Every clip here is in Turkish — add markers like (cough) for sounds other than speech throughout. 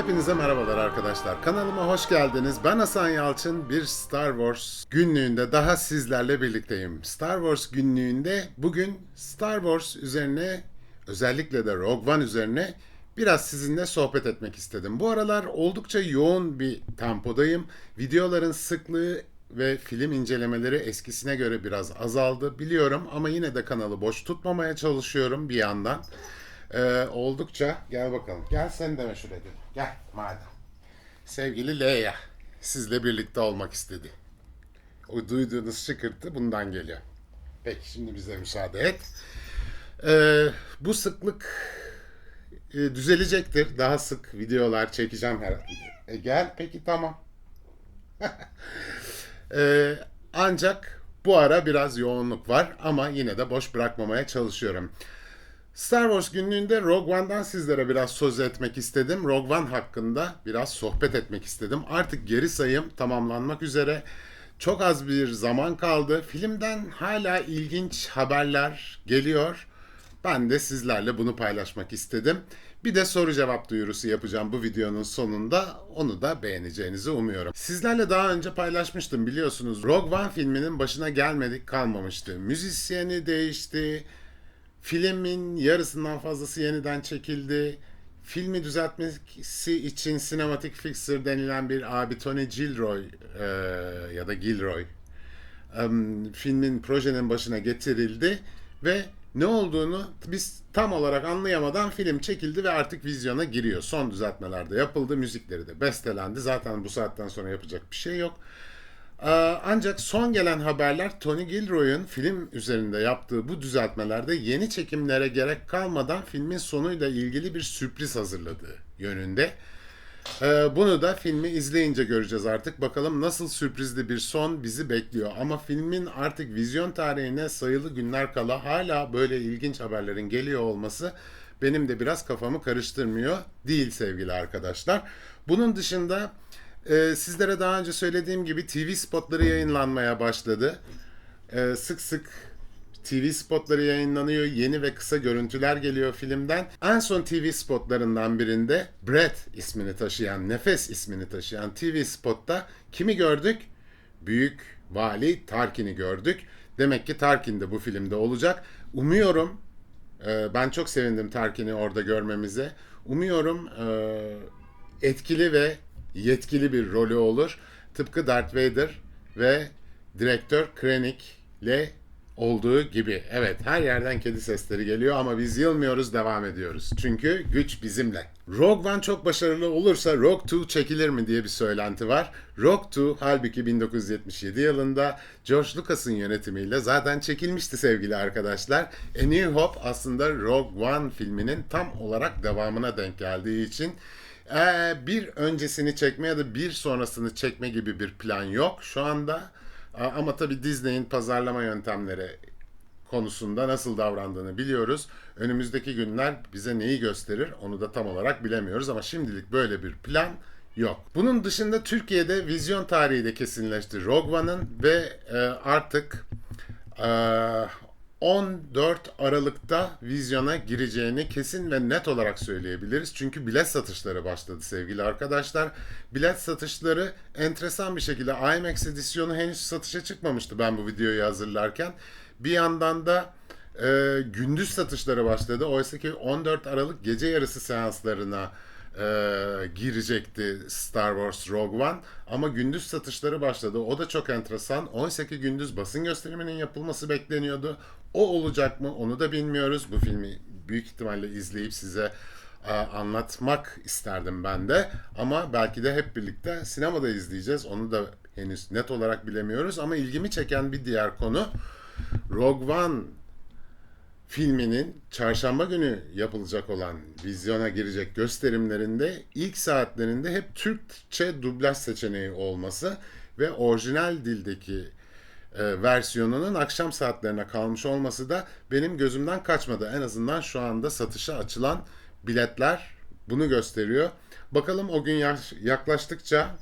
Hepinize merhabalar arkadaşlar. Kanalıma hoş geldiniz. Ben Hasan Yalçın. Bir Star Wars günlüğünde daha sizlerle birlikteyim. Star Wars günlüğünde bugün Star Wars üzerine özellikle de Rogue One üzerine biraz sizinle sohbet etmek istedim. Bu aralar oldukça yoğun bir tempodayım. Videoların sıklığı ve film incelemeleri eskisine göre biraz azaldı biliyorum ama yine de kanalı boş tutmamaya çalışıyorum bir yandan. Ee, oldukça gel bakalım. Gel sen de meşhur edelim. Gel madem. Sevgili Leia sizle birlikte olmak istedi. O duyduğunuz şıkırtı bundan geliyor. Peki şimdi bize müsaade et. Ee, bu sıklık e, düzelecektir. Daha sık videolar çekeceğim herhalde. E, gel peki tamam. (laughs) Ee, ancak bu ara biraz yoğunluk var ama yine de boş bırakmamaya çalışıyorum. Star Wars günlüğünde Rogue One'dan sizlere biraz söz etmek istedim. Rogue One hakkında biraz sohbet etmek istedim. Artık geri sayım tamamlanmak üzere. Çok az bir zaman kaldı. Filmden hala ilginç haberler geliyor. Ben de sizlerle bunu paylaşmak istedim. Bir de soru cevap duyurusu yapacağım bu videonun sonunda. Onu da beğeneceğinizi umuyorum. Sizlerle daha önce paylaşmıştım biliyorsunuz. Rogue One filminin başına gelmedik kalmamıştı. Müzisyeni değişti. Filmin yarısından fazlası yeniden çekildi. Filmi düzeltmesi için Cinematic Fixer denilen bir abi Tony Gilroy e, ya da Gilroy em, filmin projenin başına getirildi ve ne olduğunu biz tam olarak anlayamadan film çekildi ve artık vizyona giriyor. Son düzeltmeler de yapıldı, müzikleri de bestelendi. Zaten bu saatten sonra yapacak bir şey yok. Ee, Ancak son gelen haberler Tony Gilroy'un film üzerinde yaptığı bu düzeltmelerde yeni çekimlere gerek kalmadan filmin sonuyla ilgili bir sürpriz hazırladığı yönünde. Ee, Bunu da filmi izleyince göreceğiz artık. Bakalım nasıl sürprizli bir son bizi bekliyor. Ama filmin artık vizyon tarihine sayılı günler kala hala böyle ilginç haberlerin geliyor olması benim de biraz kafamı karıştırmıyor değil sevgili arkadaşlar. Bunun dışında e, sizlere daha önce söylediğim gibi TV spotları yayınlanmaya başladı. E, sık sık TV spotları yayınlanıyor. Yeni ve kısa görüntüler geliyor filmden. En son TV spotlarından birinde Brett ismini taşıyan, Nefes ismini taşıyan TV spotta kimi gördük? Büyük Vali Tarkin'i gördük. Demek ki Tarkin de bu filmde olacak. Umuyorum, e, ben çok sevindim Tarkin'i orada görmemize. Umuyorum e, etkili ve yetkili bir rolü olur. Tıpkı Darth Vader ve direktör Krennic ile olduğu gibi. Evet her yerden kedi sesleri geliyor ama biz yılmıyoruz devam ediyoruz. Çünkü güç bizimle. Rogue One çok başarılı olursa Rogue 2 çekilir mi diye bir söylenti var. Rogue 2 halbuki 1977 yılında George Lucas'ın yönetimiyle zaten çekilmişti sevgili arkadaşlar. A New Hope aslında Rogue One filminin tam olarak devamına denk geldiği için ee, bir öncesini çekme ya da bir sonrasını çekme gibi bir plan yok şu anda. Aa, Ama tabii Disney'in pazarlama yöntemleri konusunda nasıl davrandığını biliyoruz. Önümüzdeki günler bize neyi gösterir onu da tam olarak bilemiyoruz ama şimdilik böyle bir plan yok. Bunun dışında Türkiye'de vizyon tarihi de kesinleşti Rogue One'ın ve e, artık e, 14 Aralık'ta vizyona gireceğini kesin ve net olarak söyleyebiliriz. Çünkü bilet satışları başladı sevgili arkadaşlar. Bilet satışları enteresan bir şekilde IMAX edisyonu henüz satışa çıkmamıştı ben bu videoyu hazırlarken. Bir yandan da e, gündüz satışları başladı. Oysa ki 14 Aralık gece yarısı seanslarına e, girecekti Star Wars Rogue One ama gündüz satışları başladı. O da çok enteresan. Oysa ki gündüz basın gösteriminin yapılması bekleniyordu. O olacak mı onu da bilmiyoruz. Bu filmi büyük ihtimalle izleyip size e, anlatmak isterdim ben de. Ama belki de hep birlikte sinemada izleyeceğiz. Onu da henüz net olarak bilemiyoruz. Ama ilgimi çeken bir diğer konu Rogue One filminin çarşamba günü yapılacak olan vizyona girecek gösterimlerinde ilk saatlerinde hep Türkçe dublaj seçeneği olması ve orijinal dildeki e, versiyonunun akşam saatlerine kalmış olması da benim gözümden kaçmadı. En azından şu anda satışa açılan biletler bunu gösteriyor. Bakalım o gün yaklaştıkça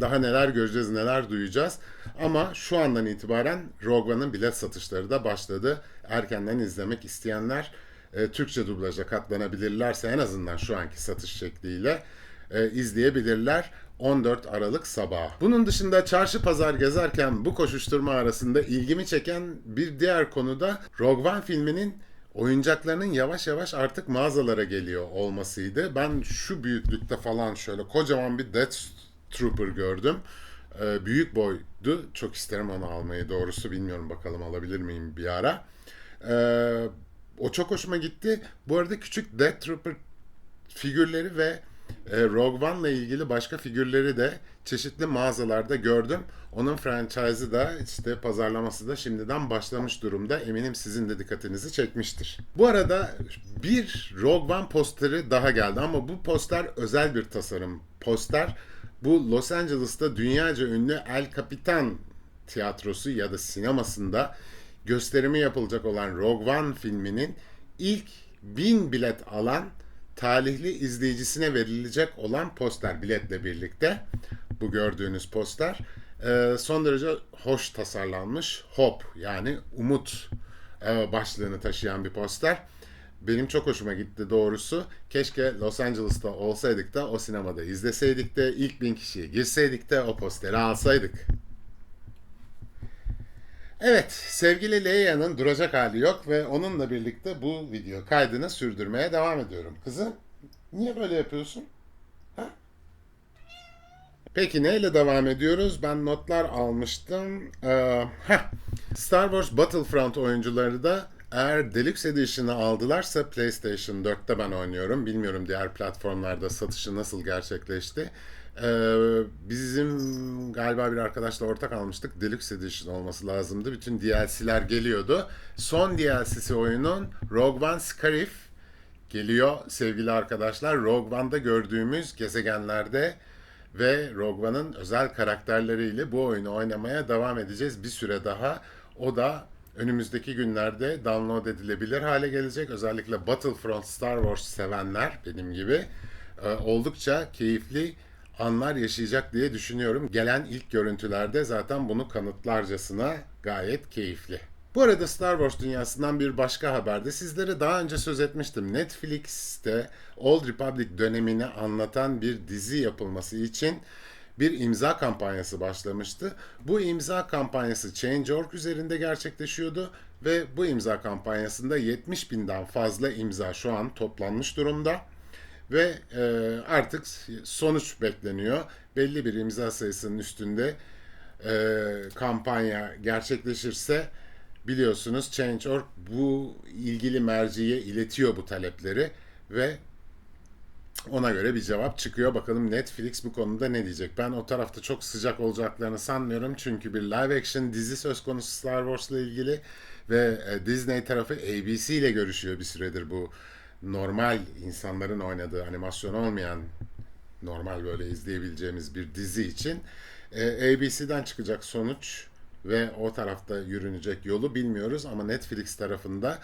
daha neler göreceğiz, neler duyacağız. Ama şu andan itibaren Rogue One'ın bilet satışları da başladı. Erkenden izlemek isteyenler e, Türkçe dublaja katlanabilirlerse en azından şu anki satış şekliyle e, izleyebilirler. 14 Aralık sabahı. Bunun dışında çarşı pazar gezerken bu koşuşturma arasında ilgimi çeken bir diğer konu da Rogue One filminin oyuncaklarının yavaş yavaş artık mağazalara geliyor olmasıydı. Ben şu büyüklükte falan şöyle kocaman bir Death Trooper gördüm. Ee, büyük boydu. Çok isterim onu almayı doğrusu bilmiyorum bakalım alabilir miyim bir ara. Ee, o çok hoşuma gitti. Bu arada küçük Death Trooper figürleri ve e, Rogue One'la ilgili başka figürleri de çeşitli mağazalarda gördüm. Onun franchise'ı da işte pazarlaması da şimdiden başlamış durumda. Eminim sizin de dikkatinizi çekmiştir. Bu arada bir Rogue One posteri daha geldi ama bu poster özel bir tasarım poster. Bu Los Angeles'ta dünyaca ünlü El Capitan tiyatrosu ya da sinemasında gösterimi yapılacak olan Rogue One filminin ilk bin bilet alan talihli izleyicisine verilecek olan poster biletle birlikte bu gördüğünüz poster e, son derece hoş tasarlanmış Hope yani umut e, başlığını taşıyan bir poster. Benim çok hoşuma gitti doğrusu. Keşke Los Angeles'ta olsaydık da o sinemada izleseydik de ilk bin kişiye girseydik de o posteri alsaydık. Evet, sevgili Leia'nın duracak hali yok ve onunla birlikte bu video kaydını sürdürmeye devam ediyorum. Kızım, niye böyle yapıyorsun? Ha? Peki neyle devam ediyoruz? Ben notlar almıştım. Ee. Star Wars Battlefront oyuncuları da eğer Deluxe Edition'ı aldılarsa PlayStation 4'te ben oynuyorum. Bilmiyorum diğer platformlarda satışı nasıl gerçekleşti. Ee, bizim galiba bir arkadaşla ortak almıştık. Deluxe Edition olması lazımdı. Bütün DLC'ler geliyordu. Son DLC'si oyunun Rogue One Scarif geliyor sevgili arkadaşlar. Rogue One'da gördüğümüz gezegenlerde ve Rogue One'ın özel karakterleriyle bu oyunu oynamaya devam edeceğiz bir süre daha. O da önümüzdeki günlerde download edilebilir hale gelecek. Özellikle Battlefront Star Wars sevenler benim gibi e, oldukça keyifli anlar yaşayacak diye düşünüyorum. Gelen ilk görüntülerde zaten bunu kanıtlarcasına gayet keyifli. Bu arada Star Wars dünyasından bir başka haberde sizlere daha önce söz etmiştim. Netflix'te Old Republic dönemini anlatan bir dizi yapılması için bir imza kampanyası başlamıştı. Bu imza kampanyası Change.org üzerinde gerçekleşiyordu ve bu imza kampanyasında 70 binden fazla imza şu an toplanmış durumda ve e, artık sonuç bekleniyor. Belli bir imza sayısının üstünde e, kampanya gerçekleşirse biliyorsunuz Change.org bu ilgili merciye iletiyor bu talepleri ve ona göre bir cevap çıkıyor. Bakalım Netflix bu konuda ne diyecek? Ben o tarafta çok sıcak olacaklarını sanmıyorum. Çünkü bir live action dizi söz konusu Star Wars'la ilgili ve e, Disney tarafı ABC ile görüşüyor bir süredir bu normal insanların oynadığı animasyon olmayan normal böyle izleyebileceğimiz bir dizi için e, ABC'den çıkacak sonuç ve o tarafta yürünecek yolu bilmiyoruz ama Netflix tarafında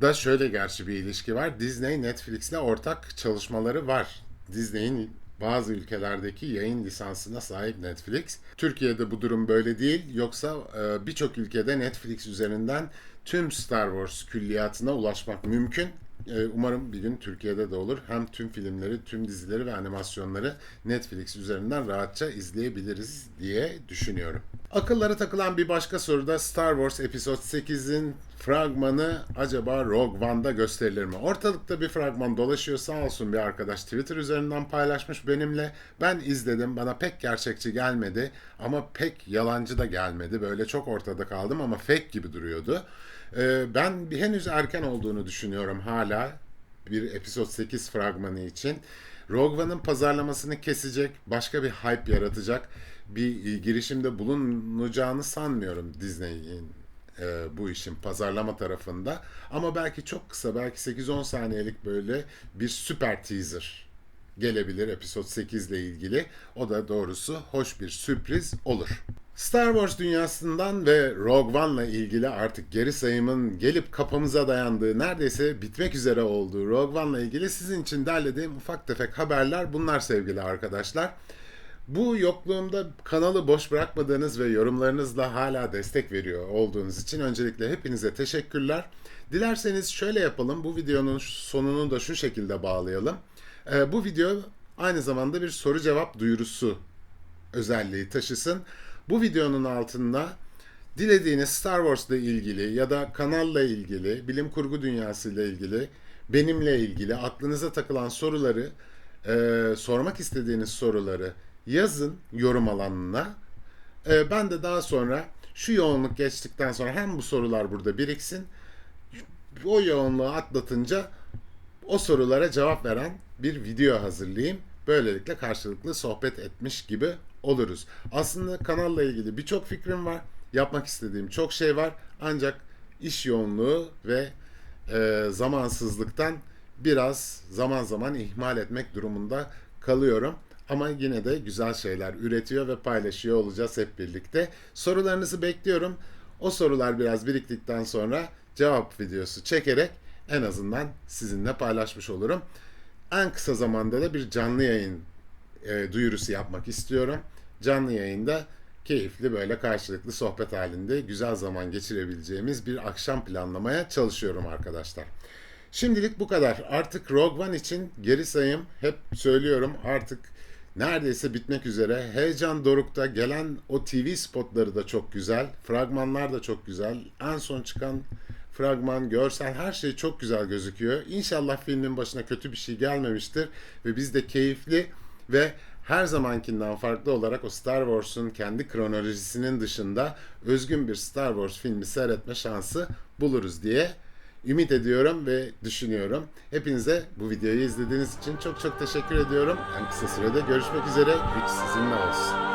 da şöyle gerçi bir ilişki var. Disney Netflix'le ortak çalışmaları var. Disney'in bazı ülkelerdeki yayın lisansına sahip Netflix. Türkiye'de bu durum böyle değil. Yoksa e, birçok ülkede Netflix üzerinden tüm Star Wars külliyatına ulaşmak mümkün. E, umarım bir gün Türkiye'de de olur. Hem tüm filmleri, tüm dizileri ve animasyonları Netflix üzerinden rahatça izleyebiliriz diye düşünüyorum. Akıllara takılan bir başka soruda Star Wars Episode 8'in fragmanı acaba Rogue One'da gösterilir mi? Ortalıkta bir fragman dolaşıyor sağ olsun bir arkadaş Twitter üzerinden paylaşmış benimle. Ben izledim bana pek gerçekçi gelmedi ama pek yalancı da gelmedi. Böyle çok ortada kaldım ama fake gibi duruyordu. Ee, ben henüz erken olduğunu düşünüyorum hala bir Episode 8 fragmanı için. Rogue One'ın pazarlamasını kesecek, başka bir hype yaratacak bir girişimde bulunacağını sanmıyorum Disney'in e, bu işin pazarlama tarafında. Ama belki çok kısa, belki 8-10 saniyelik böyle bir süper teaser gelebilir Episode 8 ile ilgili. O da doğrusu hoş bir sürpriz olur. Star Wars dünyasından ve Rogue One'la ilgili artık geri sayımın gelip kapımıza dayandığı, neredeyse bitmek üzere olduğu Rogue One'la ilgili sizin için derlediğim ufak tefek haberler bunlar sevgili arkadaşlar. Bu yokluğumda kanalı boş bırakmadığınız ve yorumlarınızla hala destek veriyor olduğunuz için öncelikle hepinize teşekkürler. Dilerseniz şöyle yapalım. Bu videonun sonunu da şu şekilde bağlayalım. Ee, bu video aynı zamanda bir soru cevap duyurusu özelliği taşısın. Bu videonun altında dilediğiniz Star Wars'la ilgili ya da kanalla ilgili, bilim kurgu dünyasıyla ilgili, benimle ilgili aklınıza takılan soruları, e, sormak istediğiniz soruları yazın yorum alanına. E, ben de daha sonra şu yoğunluk geçtikten sonra hem bu sorular burada biriksin, o yoğunluğu atlatınca o sorulara cevap veren bir video hazırlayayım. Böylelikle karşılıklı sohbet etmiş gibi oluruz. Aslında kanalla ilgili birçok fikrim var. Yapmak istediğim çok şey var. Ancak iş yoğunluğu ve e, zamansızlıktan biraz zaman zaman ihmal etmek durumunda kalıyorum. Ama yine de güzel şeyler üretiyor ve paylaşıyor olacağız hep birlikte. Sorularınızı bekliyorum. O sorular biraz biriktikten sonra cevap videosu çekerek en azından sizinle paylaşmış olurum. En kısa zamanda da bir canlı yayın e, duyurusu yapmak istiyorum. Canlı yayında keyifli böyle karşılıklı sohbet halinde güzel zaman geçirebileceğimiz bir akşam planlamaya çalışıyorum arkadaşlar. Şimdilik bu kadar. Artık Rogue One için geri sayım hep söylüyorum artık neredeyse bitmek üzere. Heyecan dorukta gelen o TV spotları da çok güzel. Fragmanlar da çok güzel. En son çıkan fragman, görsel her şey çok güzel gözüküyor. İnşallah filmin başına kötü bir şey gelmemiştir ve biz de keyifli ve her zamankinden farklı olarak o Star Wars'un kendi kronolojisinin dışında özgün bir Star Wars filmi seyretme şansı buluruz diye ümit ediyorum ve düşünüyorum. Hepinize bu videoyu izlediğiniz için çok çok teşekkür ediyorum. En kısa sürede görüşmek üzere. Güç sizinle olsun.